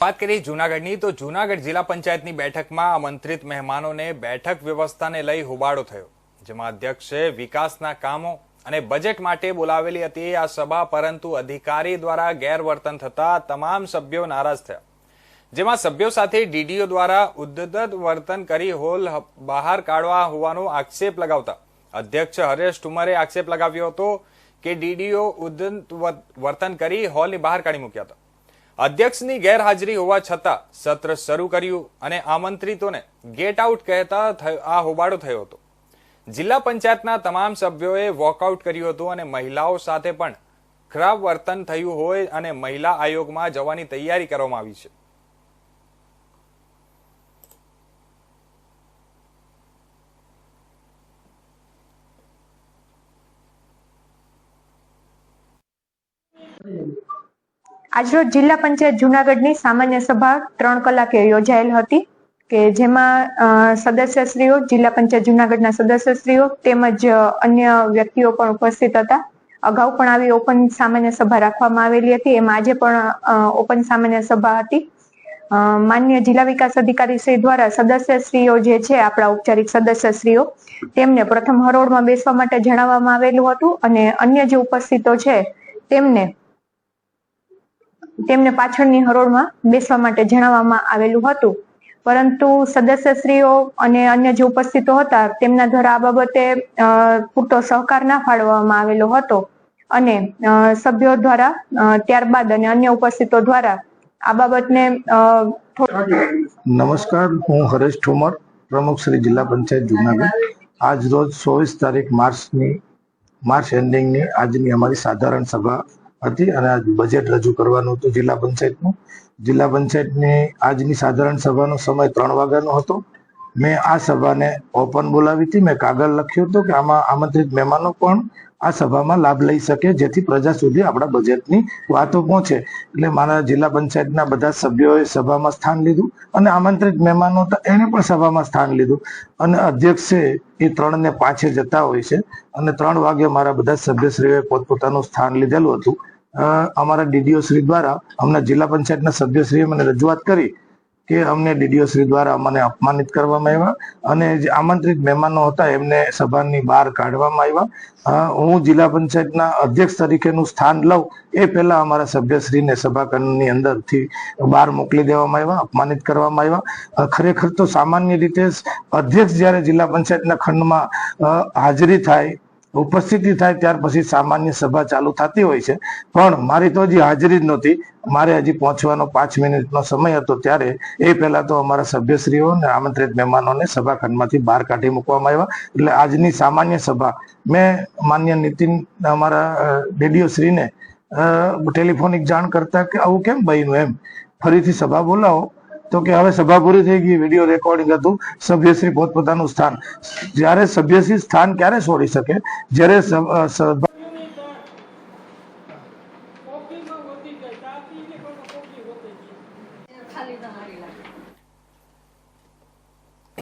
વાત કરીએ જૂનાગઢની, તો જૂનાગઢ જિલ્લા પંચાયતની બેઠકમાં આમંત્રિત મહેમાનોને બેઠક વ્યવસ્થાને લઈ હોબાળો થયો. જેમાં અધ્યક્ષે વિકાસના કામો અને બજેટ માટે બોલાવેલી હતી આ સભા, પરંતુ અધિકારી દ્વારા ગેરવર્તન થતા તમામ સભ્યો નારાજ થયા. જેમાં સભ્યો સાથે ડીડીઓ દ્વારા ઉદ્ધત વર્તન કરી હોલ બહાર કાઢવા હોવાનો આક્ષેપ લગાવતા. અધ્યક્ષ હરેશ ઠુમરે આક્ષેપ લગાવ્યો હતો કે ડીડીઓ ઉદ્ધત વર્તન કરી હોલની બહાર કાઢી મૂક્યા હતા. અધ્યક્ષની ગેરહાજરી હોવા છતાં સત્ર શરૂ કર્યું અને આમંત્રિતોને ગેટ આઉટ કહેતા આ હોબાળો થયો હતો. જિલ્લા પંચાયતના તમામ સભ્યોએ વોકઆઉટ કર્યું હતું અને મહિલાઓ સાથે પણ ખરાબ વર્તન થયું હોય અને મહિલા આયોગમાં જવાની તૈયારી કરવામાં આવી છે. આજરોજ જિલ્લા પંચાયત જુનાગઢની સામાન્ય સભા ત્રણ કલાકે યોજાયેલ હતી કે જેમાં સદસ્યશ્રીઓ, જિલ્લા પંચાયત જુનાગઢના સદસ્યશ્રીઓ તેમજ અન્ય વ્યક્તિઓ પણ ઉપસ્થિત હતા. અગાઉ પણ આવી ઓપન સામાન્ય સભા રાખવામાં આવેલી હતી. એમાં આજે પણ ઓપન સામાન્ય સભા હતી. માન્ય જિલ્લા વિકાસ અધિકારી શ્રી દ્વારા સદસ્યશ્રીઓ જે છે, આપણા ઔપચારિક સદસ્યશ્રીઓ, તેમને પ્રથમ હરોળમાં બેસવા માટે જણાવવામાં આવેલું હતું અને અન્ય જે ઉપસ્થિતો છે, તેમને તેમને પાછળની હરોળમાં બેસવા માટે જણાવવામાં આવેલું હતું. પરંતુ સદસ્યશ્રીઓ અને અન્ય જે ઉપસ્થિતો હતા, તેમના દ્વારા આ બાબતે પૂરતો સહકાર ના ફાળવવામાં આવેલો હતો. અને સભ્યો દ્વારા ત્યારબાદ અને અન્ય ઉપસ્થિતો દ્વારા આ બાબતને નમસ્કાર, હું હરેશ ઠોમર, પ્રમુખ શ્રી જિલ્લા પંચાયત જુનાગઢ. આજ રોજ ચોવીસ તારીખ માર્ચની, માર્ચ એન્ડિંગની આજની અમારી સાધારણ સભા હતી અને આજ બજેટ રજૂ કરવાનું હતું જિલ્લા પંચાયતનું. જિલ્લા પંચાયતની આજની સાધારણ સભાનો સમય ત્રણ વાગ્યાનો હતો. મેં આ સભાને ઓપન બોલાવી હતી. મેં કાગળ લખ્યું હતું કે આમાં આમંત્રિત મહેમાનો પણ આ સભામાં લાભ લઈ શકે, જેથી પ્રજા સુધી આપણા બજેટની વાતો પહોંચે. એટલે મારા જિલ્લા પંચાયતના બધા સભ્યોએ સભામાં સ્થાન લીધું અને આમંત્રિત મહેમાનો હતા, એને પણ સભામાં સ્થાન લીધું. અને અધ્યક્ષ એ ત્રણ ને પાંચે જતા હોય છે. અને ત્રણ વાગે મારા બધા સભ્યશ્રીઓએ પોતપોતાનું સ્થાન લીધેલું હતું. અમારા ડીડીઓ શ્રી દ્વારા અમને જિલ્લા પંચાયતના સભ્યશ્રીએ મને રજૂઆત કરી કે અમને ડીડીઓ શ્રી દ્વારા અમને અપમાનિત કરવામાં આવ્યા અને જે આમંત્રિત મહેમાનો હતા એમને સભાની બહાર કાઢવામાં આવ્યા. હું જિલ્લા પંચાયતના અધ્યક્ષ તરીકેનું સ્થાન લઉં એ પહેલા અમારા સભ્યશ્રીને સભાખંડની અંદરથી બહાર મોકલી દેવામાં આવ્યા, અપમાનિત કરવામાં આવ્યા. ખરેખર તો સામાન્ય રીતે અધ્યક્ષ જ્યારે જિલ્લા પંચાયતના ખંડમાં હાજરી થાય ઉપસ્થિતિ થાય ત્યાર પછી સામાન્ય સભા ચાલુ થતી હોય છે. પણ મારી તો હજી હાજરી જ નહોતી. મારે હજી પહોંચવાનો પાંચ મિનિટનો સમય હતો ત્યારે એ પહેલા તો અમારા સભ્યશ્રીઓ અને આમંત્રિત મહેમાનોને સભાખંડમાંથી બહાર કાઢી મૂકવામાં આવ્યા. એટલે આજની સામાન્ય સભા મેં માન્ય નીતિન અમારા રેડિયો શ્રીને ટેલિફોનિક જાણ કરતા કે આવું કેમ બન્યું એમ? ફરીથી સભા બોલાવો. તો કે હવે સભા પૂરી થઈ ગઈ વીડિયો રેકોર્ડિંગ હતું સભ્યશ્રી પોતપોતાનું સ્થાન. જ્યારે સભ્યશ્રી સ્થાન ક્યારે છોડી શકે? જ્યારે ખાલી